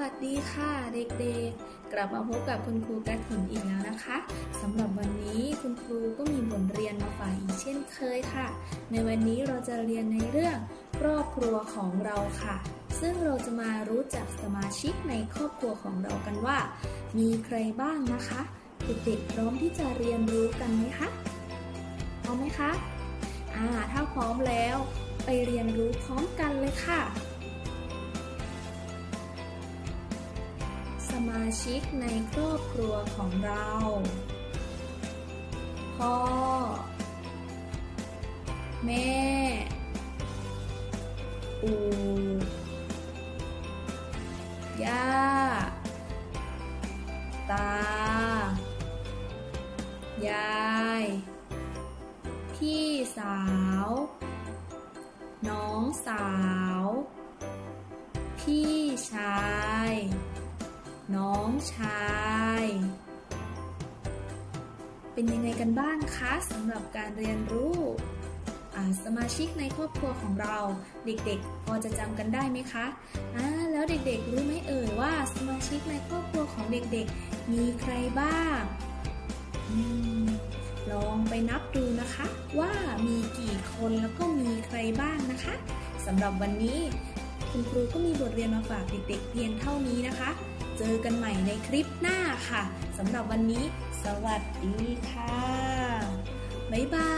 วัสดีค่ะเด็กๆ กลับมาพบกับคุณครูกระถิ่นอีกแล้วนะคะสำหรับวันนี้คุณครูก็มีบทเรียนมาฝากอีกเช่นเคยค่ะ ในวันนี้เราจะเรียนในเรื่องครอบครัวของเราค่ะ ซึ่งเราจะมารู้จักสมาชิกในครอบครัวของเรากันว่า มีใครบ้างนะคะเด็กๆพร้อมที่จะเรียนรู้กันไหมคะพร้อมไหมคะอ่าถ้าพร้อมแล้ว ไปเรียนรู้พร้อมกันเลยค่ะ มาชิกในครอบครัวของเรา พ่อ แม่ ปู่ ย่า ตา ยาย พี่สาว น้องสาว พี่ชาย ชาย เป็นยังไงกันบ้างคะสำหรับการเรียนรู้สมาชิกในครอบครัวของเราเด็กๆ พอจะจำกันได้ไหมคะอ่าแล้วเด็กๆรู้ไหมเอ่ยว่าสมาชิกในครอบครัวของเด็กๆ มีใครบ้างอลองไปนับดูนะคะ ว่ามีกี่คนแล้วก็มีใครบ้างนะคะสำหรับวันนี้ คุณครูก็มีบทเรียนมาฝากเด็กๆเพียงเท่านี้นะคะ เจอกันใหม่ในคลิปหน้าค่ะสำหรับวันนี้ สวัสดีค่ะ บ๊ายบาย